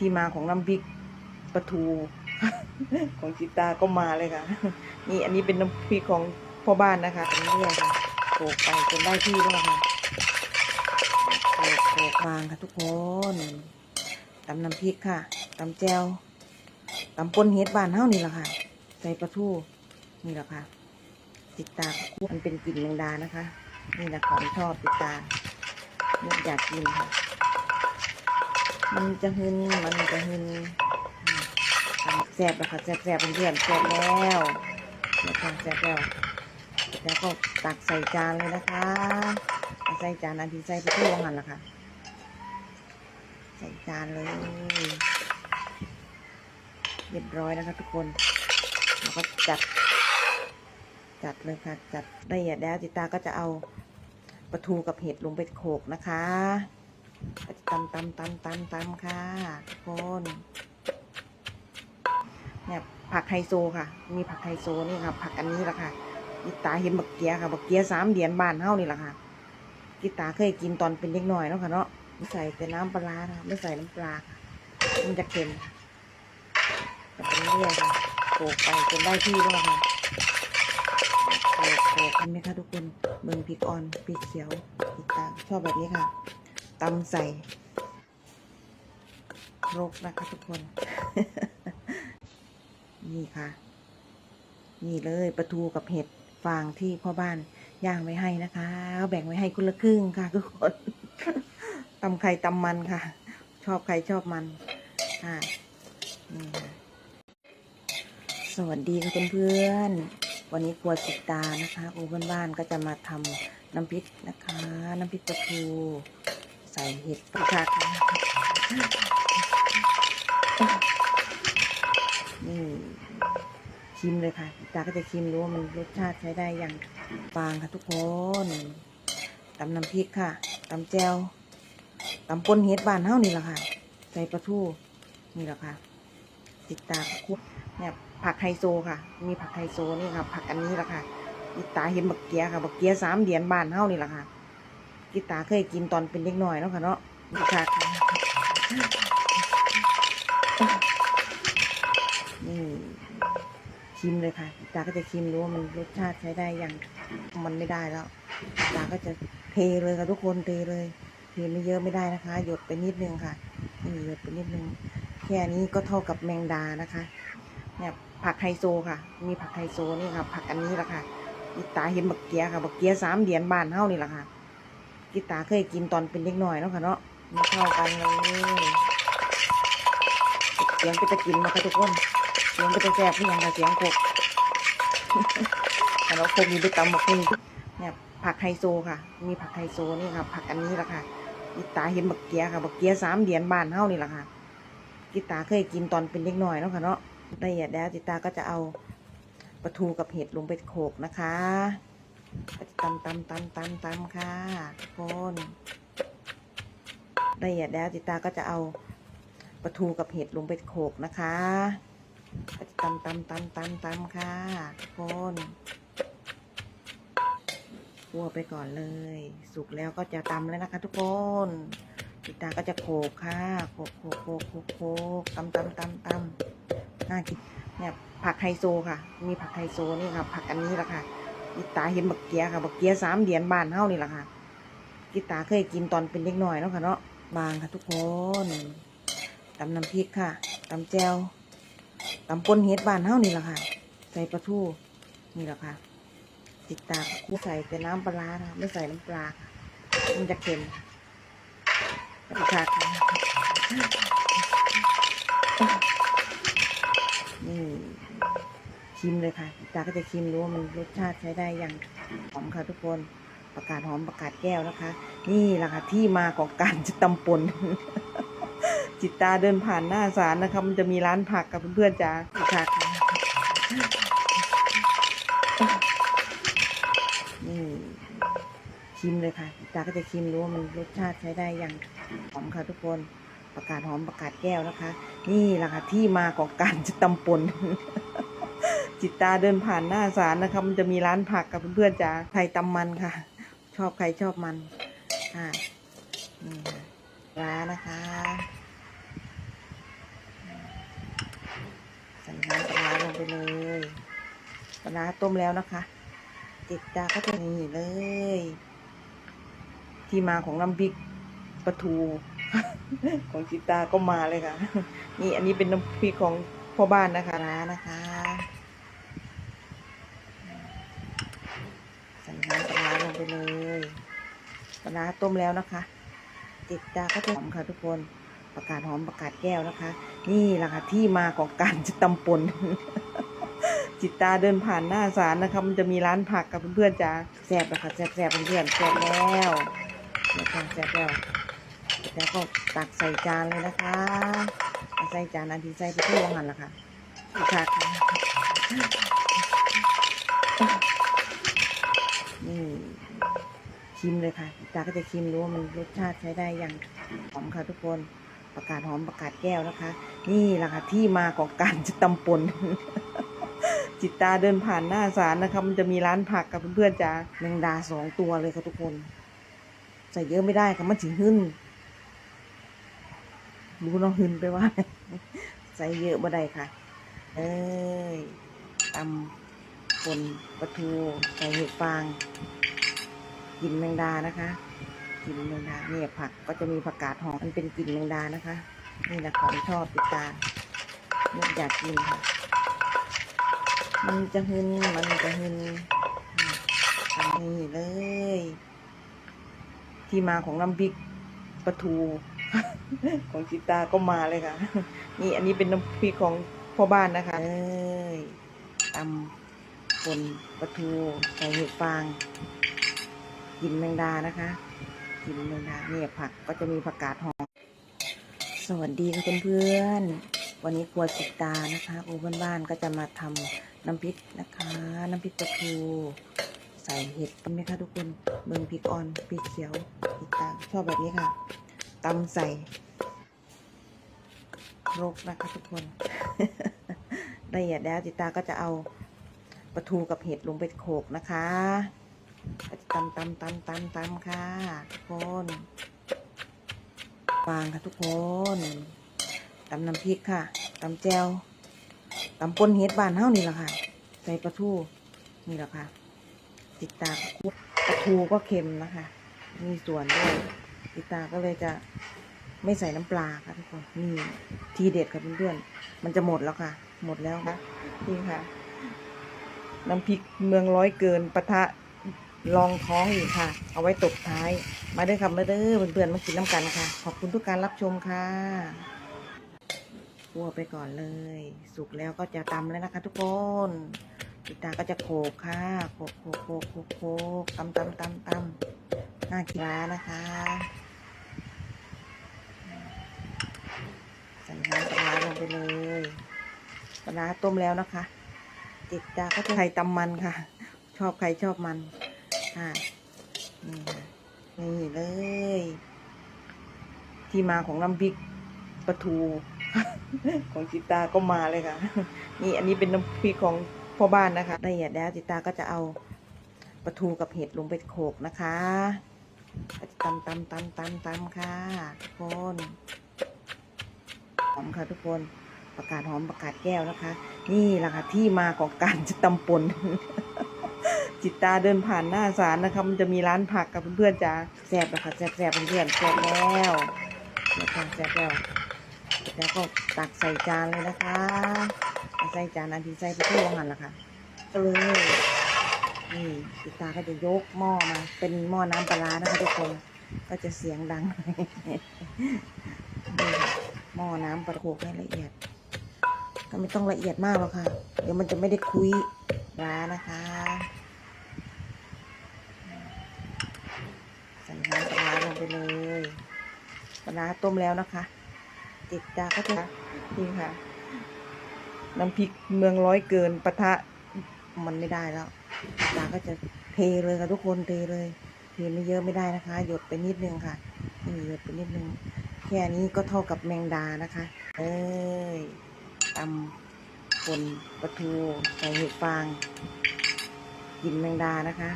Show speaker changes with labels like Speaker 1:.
Speaker 1: ที่มาของน้ำพริกปลาทู ของจิตาก็มาเลยค่ะ นี่อันนี้เป็นน้ำพริกของพ่อบ้านนะคะเป็นเรื่องค่ะโขลกไปจนได้ที่แล้วค่ะโขลกโขลกวางค่ะทุกคนตำน้ำพริกค่ะตำแจวตำปนเฮ็ดบ้านเฮานี่แหละค่ะ ใส่ปลาทูนี่แหละค่ะ ติดตาคู่มันเป็นกลิ่นแมงดานะคะ นี่แหละของชอบติดตาอยากกินค่ะ มันจะหึนมันจะหึนแซ่บแล้วค่ะแซ่บแซ่บเพื่อนแซ่บแล้วนะคะแซ่บแล้วแล้วก็ตักใส่จานเลยนะคะใส่จานอันที่ใส่ไปที่วงหันละค่ะ ใส่จานเลยเรียบร้อยนะคะทุกคนแล้วก็จัด จัดเลยค่ะ จัดละเอียดแล้วจิตาก็จะเอาปลาทูกับเห็ดลงไปโขกนะคะ ตำตำตำตำตำค่ะทุกคนเนี่ยผักไฮโซค่ะ มีผักไฮโซนี่ค่ะ ผักอันนี้แหละค่ะจิตาเห็นบักเกียค่ะบักเกียสามเหรียญบานเท่านี่แหละค่ะจิตาเคยกินตอนเป็นเด็กน่อยเนาะค่ะเนาะไม่ใส่แต่น้ำปลาร้านะไม่ใส่น้ำปลาค่ะมันจะเค็มจะเป็นเรื่องค่ะโขลกไปจนได้ที่แล้วค่ะโขกโขกเห็นไหมคะทุกคนเบิ่งพริกอ่อนพริกเขียวพริตาชอบแบบนี้ค่ะ ตำใส่ครกนะคะทุกคน นี่ค่ะ นี่เลยปลาทูกับเห็ดฟางที่พ่อบ้านย่างไว้ให้นะคะแบ่งไว้ให้คนละครึ่งค่ะทุกคนตำไข่ตำมันค่ะ ชอบใครชอบมันค่ะนี่ค่ะสวัสดีค่ะเพื่อนๆวันนี้ครัวสิตานะคะครูบ้านๆก็จะมาทำน้ำพริกนะคะ น้ำพริกปลาทู ใส่เห็ดค่ะนี่ชิมเลยค่ะตาก็จะชิมดูว่ามันรสชาติใช้ได้อย่างฟางค่ะทุกคนตำน้ำพริกค่ะตำแจวตำปนเห็ดบานเฮานี่แหละค่ะ ใส่ปลาทูนี่แหละค่ะ ติดตาคุเนี่ยผักไฮโซค่ะ มีผักไฮโซนี่ค่ะ ผักอันนี้แหละค่ะกิดตาเห็นบักเกียค่ะบักเกียสามเหรียญบานเท่านี่แหละค่ะ กิตาเคยกินตอนเป็นเด็กน่อยเนาะค่ะเนาะนี่ค่ะนี่ชิมเลยค่ะกิตาก็จะชิมดูว่ามันรสชาติใช้ได้อย่างมันไม่ได้แล้วกิตาก็จะเทเลยค่ะทุกคนเทเลยเทไม่เยอะไม่ได้นะคะ หยดไปนิดนึงค่ะนี่หยดไปนิดนึงแค่นี้ก็เท่ากับแมงดานะคะเนี่ยผักไฮโซค่ะ มีผักไฮโซนี่ค่ะ ผักอันนี้แหละค่ะกิตาเห็นบักเกียค่ะบักเกียสามเหรียญบานเท่านี่แหละค่ะ กิตาเคยกินตอนเป็นเด็กน่อยเนาะค่ะเนาะม่เข้ากันเลยเสียงก็จะกินมาค่ะทุกคนเสียงก็จะแซ่บที่ยังค่ะเสียงโคกแต่เราโคกมีไปตำบักนี่เนี่ยผักไฮโซค่ะ มีผักไฮโซนี่ค่ะ ผักอันนี้แหละค่ะกิตาเห็นบักเกียค่ะบักเกียสามเหรียญบานเท่านี่แหละค่ะจิตาเคยกินตอนเป็นเด็กน่อยเนาะค่ะเนาะละเอียดแล้วจิตาก็จะเอาปลาทูกับเห็ดลงไปโขกนะคะ ตำตำตำตำตำค่ะทุกคนละเอียดแล้วจิตาก็จะเอาปลาทูกับเห็ดลงไปโขกนะคะตำตำตำตำตำค่ะทุกคนคั่วไปก่อนเลย สุกแล้วก็จะตำแล้วนะคะ ทุกคนจิตาก็จะโขกค่ะ โขกโขกโขกโขกโขกตำตำตำตำน่ากินเนี่ยผักไฮโซค่ะ มีผักไฮโซนี่ค่ะ ผักอันนี้แหละค่ะ จิตาเห็นบักเกียค่ะบักเกียสามเหรียญบานเท่านี่แหละค่ะจิตาเคยกินตอนเป็นเด็กน่อยเนาะค่ะเนาะบางค่ะทุกคนตำน้ำพริกค่ะตำแจวตำปนเฮ็ดบานเท่านี่แหละค่ะ ใส่ปลาทูนี่แหละค่ะติดตามคู่ใส่แต่น้ำปลาร้านะไม่ใส่น้ำปลามันจะเค็มค่ะ ชิมเลยค่ะตาก็จะชิมดูว่ามันรสชาติใช้ได้อย่างหอมค่ะทุกคนประกาศหอมประกาศแก้วนะคะ นี่แหละค่ะที่มาของการจะตำปนจิตตาเดินผ่านหน้าศาลนะคะมันจะมีร้านผักกับเพื่อนๆจ้าค่ะค่ะนี่ชิมเลยค่ะตาก็จะชิมดูว่ามันรสชาติใช้ได้อย่างหอมค่ะทุกคนประกาศหอมประกาศแก้วนะคะ นี่แหละค่ะที่มาของการจะตำปน จิตตาเดินผ่านหน้าศาลนะคะมันจะมีร้านผักกับเพื่อนๆจ้าไทยตำมันค่ะ ชอบใครชอบมันค่ะร้านนะคะใส่น้ำปลาลงไปเลยปลาต้มแล้วนะคะ จิตตาก็จะนี่เลย ที่มาของน้ำพริกปลาทูของจิตตาก็มาเลยค่ะ นี่อันนี้เป็นน้ำพริกของพ่อบ้านนะคะร้านนะคะ ไปเลยปลาต้มแล้วนะคะจิตตาก็จะหอมค่ะทุกคนประกาศหอมประกาศแก้วนะคะ นี่แหละค่ะที่มาของการจะตำปนจิตตาเดินผ่านหน้าศาลนะคะมันจะมีร้านผักกับเพื่อนๆจ้าแซ่บนะคะแซ่บแซ่บเพื่อนๆแซ่บแล้วแซ่บแล้วแซ่บแล้วแล้วก็ตักใส่จานเลยนะคะใส่จานอันที่ใส่ไปที่วงหันละค่ะค่ะค่ะนี่ ชิมเลยค่ะจิตตาก็จะชิมดูว่ามันรสชาติใช้ได้ยังหอมค่ะทุกคนประกาศหอมประกาศแก้วนะคะ นี่แหละค่ะที่มาของการจะตำปนจิตตาเดินผ่านหน้าศาลนะคะมันจะมีร้านผักกับเพื่อนๆจ้าแมงดาสองตัวเลยค่ะทุกคนใส่เยอะไม่ได้ค่ะมันถึงหึ่นรู้น้องหึ่นไปว่า ใส่เยอะบ่ได้ค่ะ เอ้ยตำปนปลาทูใส่เห็ดฟาง กลิ่นแมงดานะคะกลิ่นแมงดาเนี่ยผักก็จะมีผักกาดหอมมันเป็นกลิ่นแมงดานะคะ นี่แหละของชอบติดตานึกอยากกินค่ะ มันจะหึนมันจะหึนนี่เลย ที่มาของน้ำพริกปลาทูของจิตาก็มาเลยค่ะ นี่อันนี้เป็นน้ำพริกของพ่อบ้านนะคะเอ้ยตำปนปลาทูใส่เห็ดฟาง กินแมงดานะคะ กินแมงดาเนี่ยผักก็จะมีผักกาดหอมสวัสดีค่ะเพื่อนๆวันนี้ครัวสิตานะคะครูบ้านๆก็จะมาทำน้ำพริกนะคะ น้ำพริกปลาทูใส่เห็ดกันไหมคะทุกคนเมืองพริกอ่อนพริกเขียวสิตาชอบแบบนี้ค่ะตำใส่ครกนะคะทุกคนละเอียดแล้วจิตาก็จะเอาปลาทูกับเห็ดลงไปโขกนะคะ ตำตำตำตำตำค่ะทุกคนฟางค่ะทุกคนตำน้ำพริกค่ะตำแจวตำปนเฮ็ดบานเท่านี่แหละค่ะ ใส่ปลาทูนี่แหละค่ะ ติดตาคุกปลาทูก็เค็มนะคะ มีส่วนด้วยติดตาก็เลยจะไม่ใส่น้ำปลาค่ะทุกคนนี่ทีเด็ดค่ะเพื่อนๆมันจะหมดแล้วค่ะ หมดแล้วค่ะนี่ค่ะ น้ำพริกเมืองร้อยเกินปะทะ รองท้องอีกค่ะ เอาไว้ตบท้าย มาเด้อค่ะมาเด้อเพื่อนๆมากินน้ำกันค่ะ ขอบคุณทุกการรับชมค่ะคั่วไปก่อนเลย สุกแล้วก็จะตำแล้วนะคะ ทุกคนติตาก็จะโขกค่ะโขกโขกโขกโขกโขกตำตำตำตำน่ากินนะคะใส่น้ำปลาร้าลงไปเลยปลาต้มแล้วนะคะจิตตาก็จะไข่ตำมันค่ะ ชอบใครชอบมัน ค่ะ นี่ค่ะนี่เลย ที่มาของน้ำพริกปลาทู ของจิตาก็มาเลยค่ะ นี่อันนี้เป็นน้ำพริกของพ่อบ้านนะคะละเอียดแล้วจิตาก็จะเอาปลาทูกับเห็ดลงไปโขกนะคะจะตำตำตำตำตำค่ะทุกคนหอมค่ะทุกคนประกาศหอมประกาศแก้วนะคะ นี่แหละค่ะที่มาของการจะตำปน จิตตาเดินผ่านหน้าศาลนะคะมันจะมีร้านผักกับเพื่อนๆจ้าแซ่บนะคะแซ่บแซ่บเพื่อนๆแซ่บแล้วแซ่บแล้วแซ่บแล้วแล้วก็ตักใส่จานเลยนะคะใส่จานอันที่ใส่ไปที่วงหันละค่ะเลยนี่จิตตาก็จะยกหม้อมา เป็นหม้อน้ำปลาร้านะคะทุกคนก็จะเสียงดังหม้อน้ำปลาโขกให้ละเอียด ก็ไม่ต้องละเอียดมากหรอกค่ะ เดี๋ยวมันจะไม่ได้คุยร้านะคะ ใส่น้ำปลาร้าลง ไปเลยปลาต้มแล้วนะคะติดตาก็จะนี่ค่ะ น้ำพริกเมืองร้อยเกินปะทะมันไม่ได้แล้วตาก็จะเทเลยค่ะทุกคนเทเลยเทไม่เยอะไม่ได้นะคะ หยดไปนิดนึงค่ะนี่หยดไปนิดนึง แค่นี้ก็เท่ากับแมงดานะคะ เอ้ยตำปนปลาทูใส่เห็ดฟางกินแมงดานะคะ